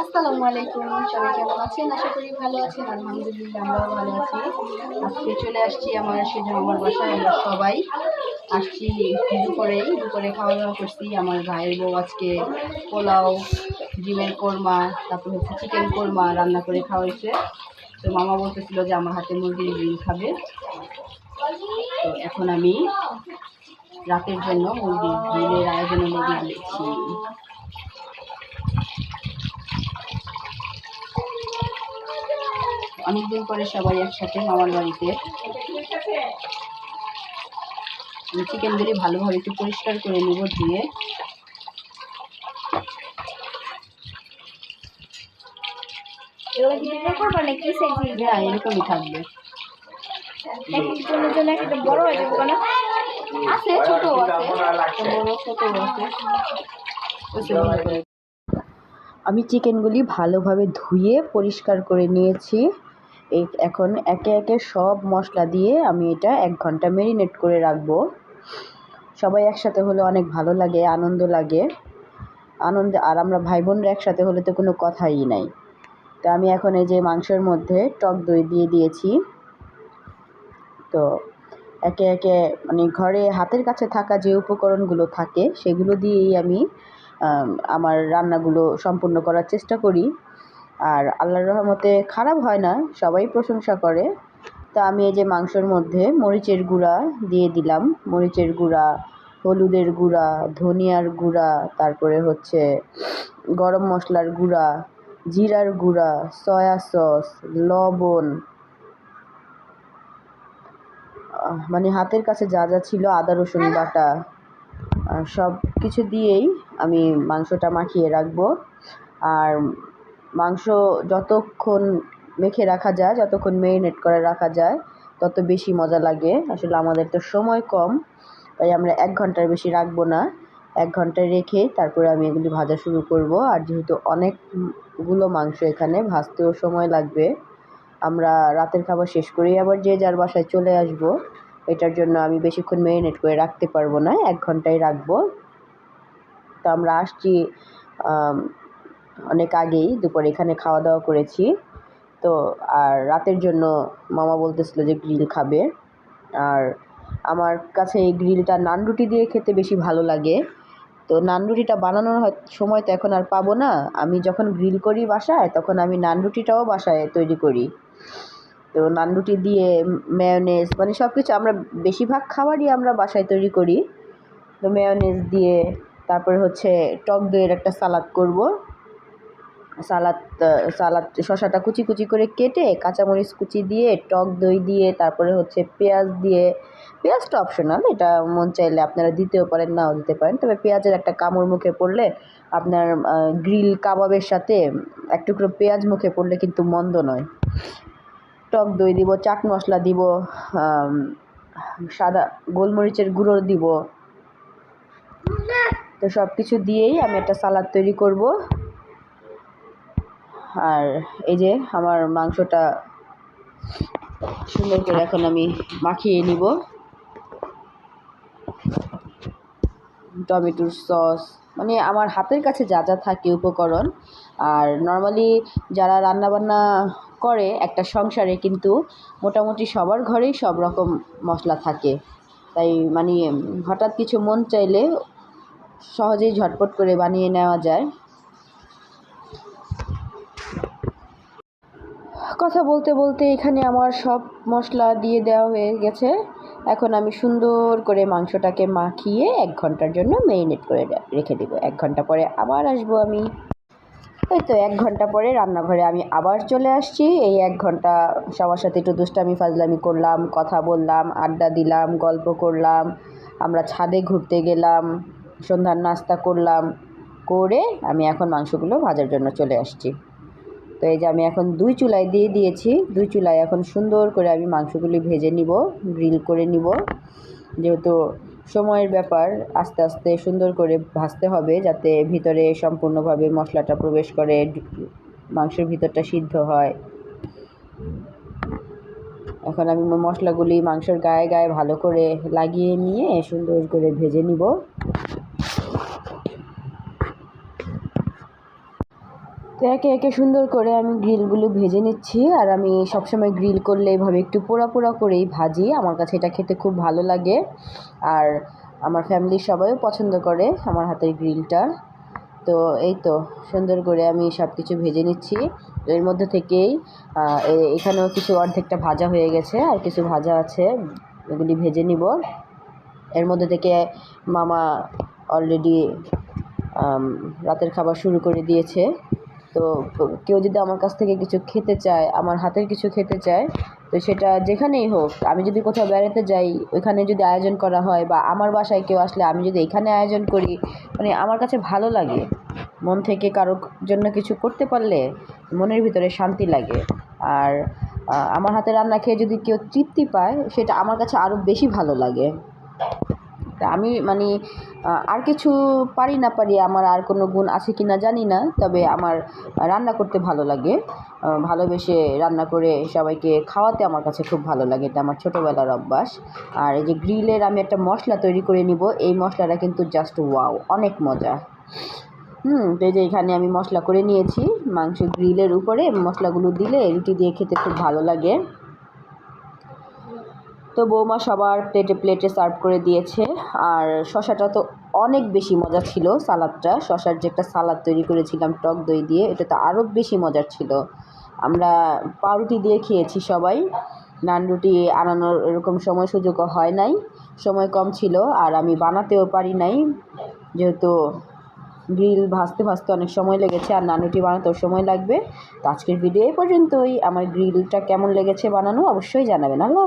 আসসালামু আলাইকুম, সবাই কেমন আছেন? আশা করি ভালো আছেন, আলহামদুলিল্লাহ আমরাও ভালো আছি। আজকে চলে আসছি আমার সেজন্য আমার বাসায়, আমরা সবাই আসছি দুপুরেই দুপুরে খাওয়া দাওয়া করছি। আমার ভাইয়ের বউ আজকে পোলাও, ডিমের কোরমা, তারপর হচ্ছে চিকেন কোরমা রান্না করে খাওয়াইছে। তো মামা বলতেছিল যে আমার হাতে মুরগির ডিম খাবে। তো এখন আমি রাতের জন্য মুরগির ডিমের আয়োজনে লেগে দিয়েছি অনেকদিন পরে সবাই একসাথে মামার বাড়িতে। আমি চিকেনগুলি ভালোভাবে একটু পরিষ্কার করে নেব দিয়ে হ্যাঁ এরকমই থাকবে। বড় হয়ে আছে ছোট আছে বড় ছোট আছে। আমি চিকেনগুলি ভালোভাবে ধুয়ে পরিষ্কার করে নিয়েছি। এই এখন একে একে সব মশলা দিয়ে আমি এটা এক ঘণ্টা মেরিনেট করে রাখব। সবাই একসাথে হলে অনেক ভালো লাগে, আনন্দ লাগে। আনন্দ, আর আমরা ভাই বোনরা একসাথে হলে তো কোনো কথাই নাই। তো আমি এখন এই যে মাংসের মধ্যে টক দই দিয়ে দিয়েছি। তো একে একে মানে ঘরে হাতের কাছে থাকা যে উপকরণগুলো থাকে, সেগুলো দিয়েই আমি, আমার রান্নাগুলো সম্পূর্ণ করার চেষ্টা করি। আর আল্লাহর রহমতে খারাপ হয় না, সবাই প্রশংসা করে। তা আমি এই যে মাংসর মধ্যে মরিচের গুঁড়া দিয়ে দিলাম। মরিচের গুঁড়া, হলুদের গুঁড়া, ধনিয়ার গুঁড়া, তারপরে হচ্ছে গরম মশলার গুঁড়া, জিরার গুঁড়া, সয়া সস, লবণ। মানে হাতের কাছে যা যা ছিল, আদা, রসুন বাটা সব কিছু দিয়েই আমি মাংসটা মাখিয়ে রাখব। আর মাংস যতক্ষণ মেখে রাখা যায়, যতক্ষণ মেরিনেট করে রাখা যায়, তত বেশি মজা লাগে। আসলে আমাদের তো সময় কম, তাই আমরা এক ঘণ্টার বেশি রাখব না। এক ঘন্টায় রেখে তারপরে আমি এগুলি ভাজা শুরু করব। আর যেহেতু অনেকগুলো মাংস এখানে, ভাজতেও সময় লাগবে। আমরা রাতের খাবার শেষ করেই আবার যে যার বাসায় চলে আসব। এটার জন্য আমি বেশিক্ষণ মেরিনেট করে রাখতে পারব না, এক ঘন্টায় রাখব। তো আমরা আসছি অনেক আগেই দুপুরে এখানে খাওয়া দাওয়া করেছি। তো, আর রাতের জন্য মামা বলতেছিল যে গ্রিল খাবে। আর আমার কাছে এই গ্রিলটা নান রুটি দিয়ে খেতে বেশি ভালো লাগে। তো নান রুটিটা বানানোর সময় তো এখন আর পাবো না। আমি যখন গ্রিল করি বাসায়, তখন আমি নান রুটিটাও বাসায় তৈরি করি। তো নান রুটি দিয়ে মেয়োনেজ মানে সব কিছু আমরা বেশিরভাগ খাবারই আমরা বাসায় তৈরি করি। তো মেয়োনেজ দিয়ে তারপরে হচ্ছে টক দইয়ের একটা সালাদ করব। সালাদ সালাদ শশাটা কুচি কুচি করে কেটে কাঁচামরিচ কুচি দিয়ে, টক দই দিয়ে, তারপরে হচ্ছে পেঁয়াজ দিয়ে, পেঁয়াজটা অপশনাল এটা মন চাইলে আপনারা দিতেও পারেন, নাও দিতে পারেন। তবে পেঁয়াজের একটা কামড় মুখে পড়লে আপনার গ্রিল কাবাবের সাথে এক টুকরো পেঁয়াজ মুখে পড়লে কিন্তু মন্দ নয়। টক দই দিব, চাট মশলা দিব সাদা গোলমরিচের গুঁড়ো দিব। তো সব কিছু দিয়েই আমি একটা সালাদ তৈরি করব। আর এই যে আমার মাংসটা সুন্দর করে এখন আমি মাখিয়ে নিব। টমেটোর সস মানে আমার হাতের কাছে যা যা থাকে উপকরণ। আর নর্মালি যারা রান্নাবান্না করে একটা সংসারে কিন্তু মোটামুটি সবার ঘরেই সব রকম মশলা থাকে। তাই মানে হঠাৎ কিছু মন চাইলে সহজেই ঝটপট করে বানিয়ে নেওয়া যায়। কথা বলতে বলতে এখানে আমার সব মশলা দিয়ে দেওয়া হয়ে গেছে। এখন আমি সুন্দর করে মাংসটাকে মাখিয়ে এক ঘণ্টার জন্য মেরিনেট করে রেখে দেবো। এক ঘণ্টা পরে আবার আসব আমি। ওই তো এক ঘণ্টা পরে রান্নাঘরে আমি আবার চলে আসছি। এই এক ঘণ্টা সবার সাথে একটু দুষ্টামি ফাজলামি করলাম, কথা বললাম, আড্ডা দিলাম, গল্প করলাম, আমরা ছাদে ঘুরতে গেলাম, সন্ধ্যার নাস্তা করলাম, করে আমি এখন মাংসগুলো ভাজার জন্য চলে আসছি। তো এই যে আমি এখন দুই চুলায় দিয়ে দিয়েছি। দুই চুলায় এখন সুন্দর করে আমি মাংসগুলি ভেজে নিব, গ্রিল করে নিব। যেহেতু সময়ের ব্যাপার, আস্তে আস্তে সুন্দর করে ভাজতে হবে যাতে ভিতরে সম্পূর্ণভাবে মশলাটা প্রবেশ করে, মাংসের ভিতরটা সিদ্ধ হয়। এখন আমি মশলাগুলি মাংসের গায়ে গায়ে ভালো করে লাগিয়ে নিয়ে সুন্দর করে ভেজে নিব। তো একে একে সুন্দর করে আমি গ্রিলগুলো ভেজে নিচ্ছি আর আমি সবসময় গ্রিল করলে এইভাবে একটু পোড়া পোড়া করেই ভাজি। আমার কাছে এটা খেতে খুব ভালো লাগে আর আমার ফ্যামিলির সবাইও পছন্দ করে আমার হাতের গ্রিলটা। তো এই তো সুন্দর করে আমি সব কিছু ভেজে নিচ্ছি। এর মধ্যে থেকেই এখানেও কিছু অর্ধেকটা ভাজা হয়ে গেছে আর কিছু ভাজা আছে, এগুলি ভেজে নিব। এর মধ্যে থেকে মামা অলরেডি রাতের খাবার শুরু করে দিয়েছে। তো কেউ যদি আমার কাছ থেকে কিছু খেতে চায়, আমার হাতের কিছু খেতে চায়, তো সেটা যেখানেই হোক, আমি যদি কোথাও বেড়াতে যাই, ওইখানে যদি আয়োজন করা হয় বা আমার বাসায় কেউ আসলে আমি যদি এখানে আয়োজন করি মানে আমার কাছে ভালো লাগে। মন থেকে কারোর জন্য কিছু করতে পারলে মনের ভিতরে শান্তি লাগে। আর আমার হাতে রান্না খেয়ে যদি কেউ তৃপ্তি পায়, সেটা আমার কাছে আরও বেশি ভালো লাগে। আমি মানে আর কিছু পারি না পারি, আমার আর কোনো গুণ আছে কি না জানি না, তবে আমার রান্না করতে ভালো লাগে। ভালোবেসে রান্না করে সবাইকে খাওয়াতে আমার কাছে খুব ভালো লাগে, এটা আমার ছোটোবেলার অভ্যাস। আর এই যে গ্রিলের আমি একটা মশলা তৈরি করে নিব, এই মশলাটা কিন্তু জাস্ট ওয়াও অনেক মজা। হুম, তো এই যে এখানে আমি মশলা করে নিয়েছি, মাংস গ্রিলের উপরে, মশলাগুলো দিলে রুটি দিয়ে খেতে খুব ভালো লাগে। তো বৌমা সবার প্লেটে প্লেটে সার্ভ করে দিয়েছে। আর শশাটা তো অনেক বেশি মজা ছিল সালাদটা। শশার যে একটা সালাদ তৈরি করেছিলাম, টক দই দিয়ে, এটা তো আরও বেশি মজার ছিল। আমরা পাউরুটি দিয়ে খেয়েছি সবাই। নান রুটি আনানোর এরকম সময় সুযোগও হয় নাই, সময় কম ছিল। আর আমি বানাতেও পারি নাই, যেহেতু গ্রিল ভাজতে ভাজতে অনেক সময় লেগেছে, আর নানুটি বানাতেও সময় লাগবে। তো আজকের ভিডিও এই পর্যন্তই। আমার গ্রিলটা কেমন লেগেছে বানানো অবশ্যই জানাবেন। আল্লাহ।